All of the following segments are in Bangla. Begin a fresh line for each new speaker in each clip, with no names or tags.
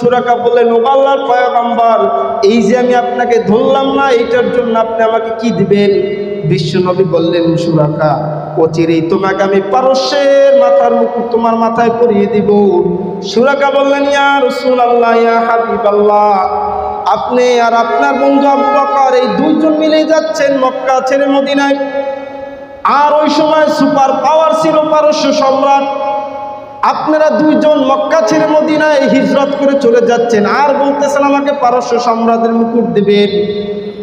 সুরাকা বললেন ও আল্লাহর পয়গম্বর, এই যে আমি আপনাকে ধরলাম না, এইটার জন্য আপনি আমাকে কি দিবেন? বিশ্বনবী বললেন, সুরাকা, অচিরেই তোমাকে আমি পারস্যের মাথার মুকুট তোমার মাথায় পরিয়ে দিব। সুরাকা বললেন, ইয়া রসুল আল্লাহ ইয়া হাবিব আল্লাহ আপনি আর আপনার বন্ধু আবু বকর এই দুইজন মিলে যাচ্ছেন মক্কা ছেড়ে মদিনায়। আর ওই সময় সুপার পাওয়ার ছিল পারস্য সম্রাট। আপনারা দুইজন মক্কা ছেড়ে মদিনায় হিজরত করে চলে যাচ্ছেন। আর বলতেছেন, আমাকে পারস্য সম্রাটের মুকুট দেবেন।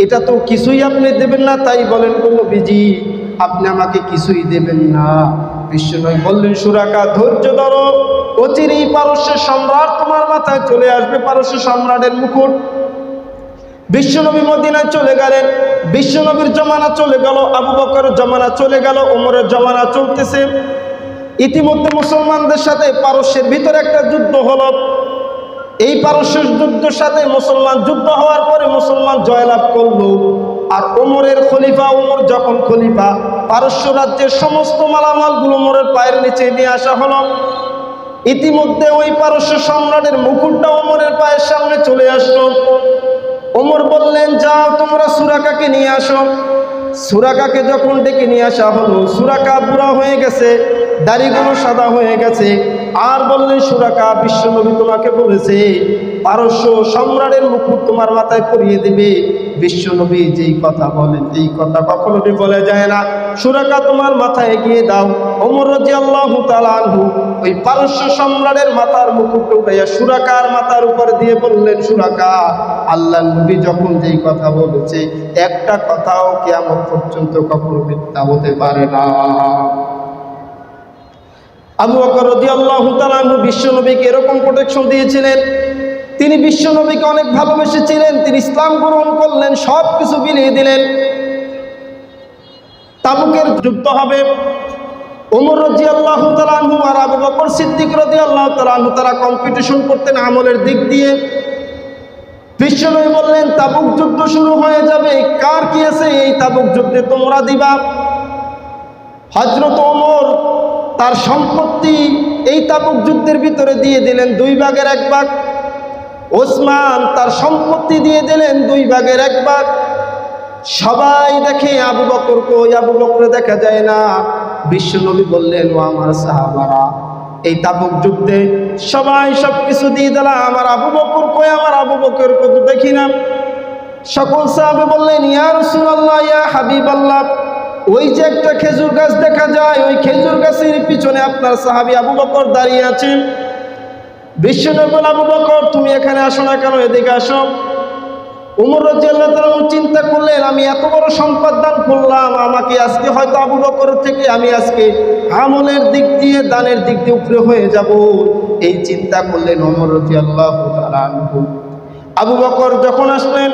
এটা তো কিছুই আপনি দেবেন না, তাই বলেন কোন বিজি আপনি আমাকে কিছুই দেবেন না। বিশ্বনয় বললেন, সুরাকা, ধৈর্য ধরো। অচিরেই পারস্য সম্রাট তোমার মাথায় চলে আসবে, পারস্য সম্রাটের মুকুট। বিশ্বনবী মদিনায় চলে গেলেন। বিশ্বনবীর জমানা চলে গেল, আবু বকরের জমানা চলে গেল, ওমরের জমানা চলতেছে। ইতিমধ্যে মুসলমানদের সাথে পারস্যের ভিতরে একটা যুদ্ধ হলো। এই পারস্যের যুদ্ধের সাথে মুসলমান যুদ্ধ হওয়ার পরে মুসলমান জয়লাভ করল। আর ওমরের খলিফা, ওমর যখন খলিফা, পারস্য রাজ্যের সমস্ত মালামালগুলো ওমরের পায়ের নিচে নিয়ে আসা হলো। ইতিমধ্যে ওই পারস্য সম্রাটের মুকুটটা ওমরের পায়ের সামনে চলে আসলো। ওমর বললেন, যাও, তোমরা সুরাকাকে নিয়ে আসো। সুরাকাকে যখন ডেকে নিয়ে আসা হলো, সুরাকা বুড়া হয়ে গেছে। দাড়িগুলো সাদা হয়ে গেছে। আর বললেন সুরাকা, বিশ্বনবী তোমাকে বলেছে, পারস্য সম্রাটের মুকুট তোমার মাথায় পরিয়ে দেবে। বিশ্বনবী যেই কথা বলেন, এই কথা কখনো বলে যায় না। সুরাকা, তোমার মাথায় এগিয়ে দাও। ওমর রাজি আল্লাহ আনহু ওই পারস্য সম্রাটের মাথার মুকুট উঠাইয়া সুরাকার মাথার উপর দিয়ে বললেন, সুরাকা আল্লাহ নবী যখন যেই কথা বলেছে, একটা কথাও কেমন পর্যন্ত কখনো মিথ্যা হতে পারে না। আবু বকর রাদিয়াল্লাহু তাআলা আনহু বিশ্বনবীকে এরকম প্রোটেকশন দিয়েছিলেন। তিনি বিশ্বনবীকে অনেক ভালোবেসেছিলেন, তিনি ইসলাম গ্রহণ করলেন সব কিছু বিলিয়ে দিলেন। তাবুকের যুদ্ধ হবে। ওমর রাজি আল্লাহ তালু আর আবু বকর সিদ্দিক রাজি আল্লাহ তালু তারা কম্পিটিশন করতেন আমলের দিক দিয়ে। বিশ্বনবী বললেন, তাবুক যুদ্ধ শুরু হয়ে যাবে। কার কি আছে? এই তাবুক যুদ্ধে তোমরা দিবা। হজরত তার সম্পত্তি এই তাবুক যুদ্ধের ভিতরে দিয়ে দিলেন দুই ভাগের এক ভাগ। ওসমান তার সম্পত্তি দিয়ে দিলেন দুই ভাগের এক ভাগ। সবাই দেখে আবু বকর কই, আবু বকরে দেখা যায় না। বিশ্বনবী বললেন, ও আমার সাহাবারা, এই তাবুক যুদ্ধে সবাই সব কিছু দিয়ে দিলাম। আমার আবু বকর কই, আমার আবু বকর কত দেখি না। সকল সাহাবে বললেন, ইয়া রাসূলুল্লাহ, ইয়া হাবিবাল্লাহ ওই যে একটা খেজুর গাছ দেখা যায় ওই খেজুর গাছের পিছনে আপনার সাহাবী আবু বকর দাঁড়িয়ে আছেন। বিশ্বনবী বলে, আবু বকর তুমি এখানে আসো না কেন? এদিকে আসো। উমর রাজিয়াল্লাহ তাআলা চিন্তা করলেন আমি এত বড় সম্পদ দান করলাম আমাকে আজকে হয়তো আবু বকর থেকে আমি আজকে আমলের দিক দিয়ে দানের দিক দিয়ে উপরে হয়ে যাব। এই চিন্তা করলেন উমর রাজিয়াল্লাহ আনহু। আবু বকর যখন আসলেন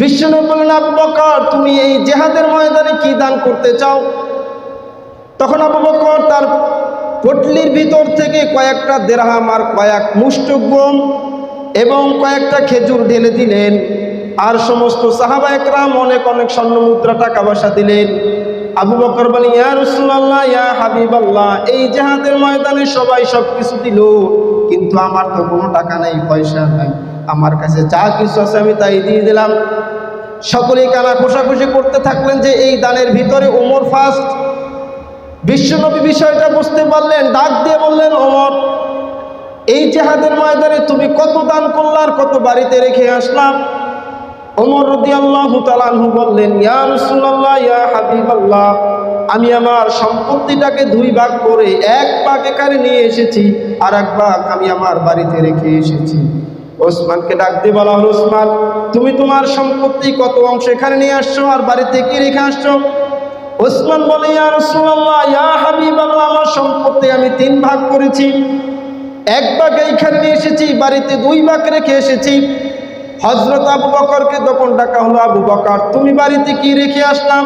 বিশ্বনবী বললেন আবু বকর তুমি এই জেহাদের ময়দানে কি দান করতে চাও? তখন আবু বকর তার পটলির ভিতর থেকে কয়েকটা দেড়হাম আর কয়েক মুষ্ট গম এবং কয়েকটা খেজুর ঢেলে দিলেন। আর সমস্ত সাহাবা একরাম অনেক অনেক স্বর্ণ মুদ্রা টাকা পয়সা দিলেন। আবু বকর বলেন, ইয়া রসুল্লাহ ইয়া হাবিব আল্লাহ এই জেহাদের ময়দানে সবাই সব কিছু দিল। কিন্তু আমার তো কোনো টাকা নেই, পয়সা নাই। আমার কাছে যা কিছু আছে আমি তাই দিয়ে দিলাম। সকলেই কানা খোসাখুশি করতে থাকলেন যে এই দানের ভিতরে ওমর ফার্স্ট। বিশ্বনবী বিষয়টা বুঝতে পারলেন, ডাক দিয়ে বললেন, ওমর, এই জেহাদের ময়দানে তুমি কত দান করলার কত বাড়িতে রেখে আসলাম? ওমর রদি আল্লাহ তালানহু বললেন, ইয়া রসুল্লাহ ইয়া হাবিব আল্লাহ আমি আমার সম্পত্তিটাকে দুই ভাগ করে এক ভাগ এখানে নিয়ে এসেছি আর এক ভাগ আমি আমার বাড়িতে রেখে এসেছি। ওসমানকে ডাক দিয়ে বলা হলো, ওসমান, তুমি তোমার সম্পত্তি কত অংশ এখানে নিয়ে আসছো আর বাড়িতে কি রেখে আসছো? ওসমান বলে, ইয়া রসুল্লাহ ইয়া হাবিব আল্লাহ আমার সম্পত্তি আমি তিন ভাগ করেছি। এক ভাগ এইখানে নিয়ে এসেছি, বাড়িতে দুই ভাগ রেখে এসেছি। হজরত আবু বকরকে তখন ডাকা হলো আবু বকর তুমি বাড়িতে কি রেখে আসলাম?